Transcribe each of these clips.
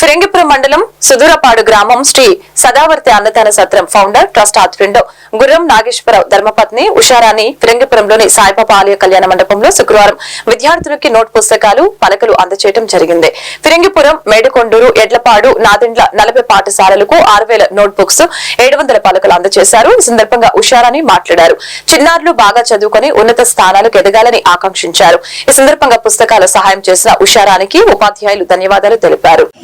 ఫిరంగిపురం మండలం సుదూరపాడు గ్రామం శ్రీ సదావర్తి అన్నదాన సత్రం ఫౌండర్ ట్రస్ట్ ఆధ్వర్యంలో గుర్రం నాగేశ్వరరావు ధర్మపత్ని ఉషారాణి ఫిరంగిపురంలోని సాయిబాబా ఆలయ కళ్యాణ మండపంలో శుక్రవారం విద్యార్థులకి నోట్ పుస్తకాలు పలకలు అందచేయడం జరిగింది. ఫిరంగిపురం మేడకొండూరు ఎడ్లపాడు నాదెండ్ల నలభై పాఠశాలలకు ఆరు వేల నోట్ బుక్స్ ఏడు వందల పలకలు అందజేశారు ఈ సందర్భంగా ఉషారాణి మాట్లాడారు. చిన్నారులు బాగా చదువుకుని ఉన్నత స్థానాలకు ఎదగాలని ఆకాంక్షించారు. ఈ సందర్భంగా పుస్తకాల సహాయం చేసిన ఉషారానికి ఉపాధ్యాయులు ధన్యవాదాలు తెలిపారు.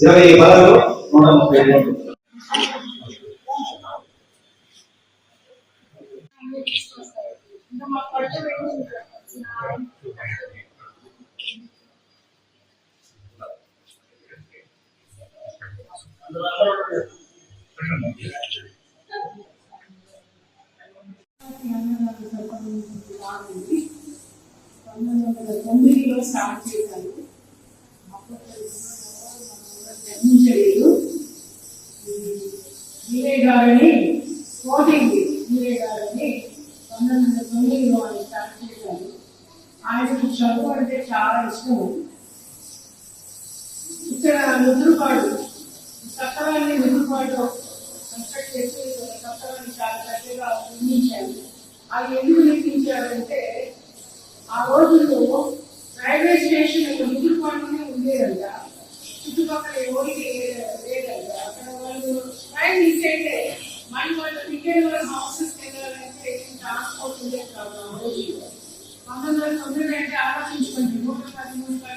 ఇరవై పదహారు నూట ముప్పై మూడు పంతొమ్మిది వందల తొమ్మిదిలో స్టార్ట్ చేశారు. మీరే గారిని కోటింది మీరే గారిని పంతొమ్మిది వందల తొమ్మిదిలో ఆయన స్టార్ట్ చేశారు. ఆయనకు చదువు అంటే చాలా ఇష్టం ఇక్కడ నుదురుపాడు చక్కరాన్ని నుదురుపాడు కన్స్ట్రక్ట్ చేసి చక్కరాన్ని చాలా చక్కగా నిర్మించారు. అది ఎందుకు నిర్మించారంటే ఆ రోజుల్లో రైల్వే స్టేషన్ ఒక నిధులపాటునే ఉండేదంట. చుట్టుపక్కల ఎవరికి ట్రైన్ మిస్ మళ్ళీ వాళ్ళు టికెట్ వాళ్ళ హౌసెస్ వెళ్ళాలంటే ట్రాన్స్పోర్ట్ ఉండేది కాదు ఆ పంతొమ్మిది వందల తొమ్మిది అంటే ఆలోచించుకోండి నూట పది